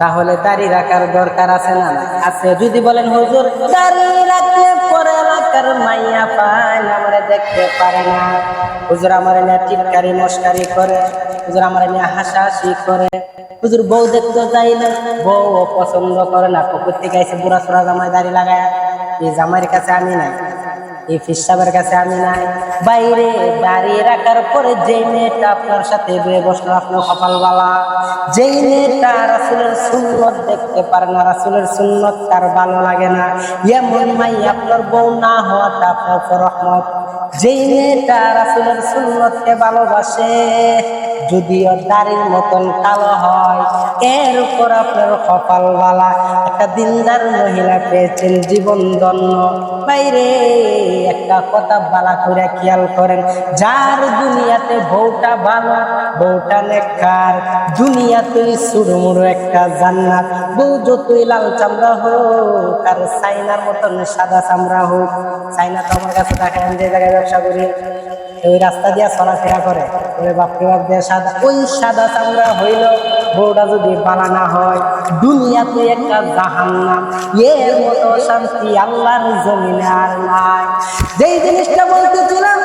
তাহলে দাড়ি রাখার দরকার আছে না? আছে। যদি বলেন, হুজুর, দাড়ি রাখলে পরে এলাকার মাইয়া পায় না, আমরা দেখতে পারে না। হুজুর আমার নিয়ে টিটকারি, মস্কারি করে। হুজুর আমার নিয়ে হাসাহাসি করে। হুজুর বউ দেখতে যাই না। বউ পছন্দ করে না। পুকুর থেকে এসে বুড়া সুরা জামাই দাড়ি লাগায়। এই জামাইয়ের কাছে আমি নাই। এই কাছে আমি নাই। বাইরে দাঁড়িয়ে রাখার পরে যেই মেয়েটা আপনার সাথে বিয়ে বসল, আপনার কপালবালা যেই মেয়েটা রাসুলের সুন্নত দেখতে পারে না, রাসুলের সুন্নত তার ভালো লাগে না, এমন মাই আপনার বউ না হওয়াটা আপনার যেই মেয়েটা রাসুলের সুন্নতকে ভালোবাসে, যদিও দাড়ির মতন কালো হয়, এর উপর আপনার কপাল বালা একটা দিনদার মহিলা পেয়েছেন জীবন দন্য বাইরে একটা কথা বালা করে খেয়াল করেন, যার দুনিয়াতে বউটা ভালো, বউটা নেকার দুনিয়াতেই সুরমুরু একটা জান্নাত। বউ যতই লাল চামড়া হোক, আর সাইনার মতন সাদা চামড়া হোক, সাইনা তো আমার কাছে দেখেন যে জায়গায় ব্যবসা করি, ওই রাস্তা দিয়ে চলাফেরা করে ওই বাপরে বাপ, দিয়ে সাদা। ওই সাদা চামড়া হইল, বউটা যদি বানানা হয়, দুনিয়াতে একটা জাহান্নাম। এর মতো শান্তি আল্লাহর জমিনে আর নাই। যেই জিনিসটা বলতেছিলাম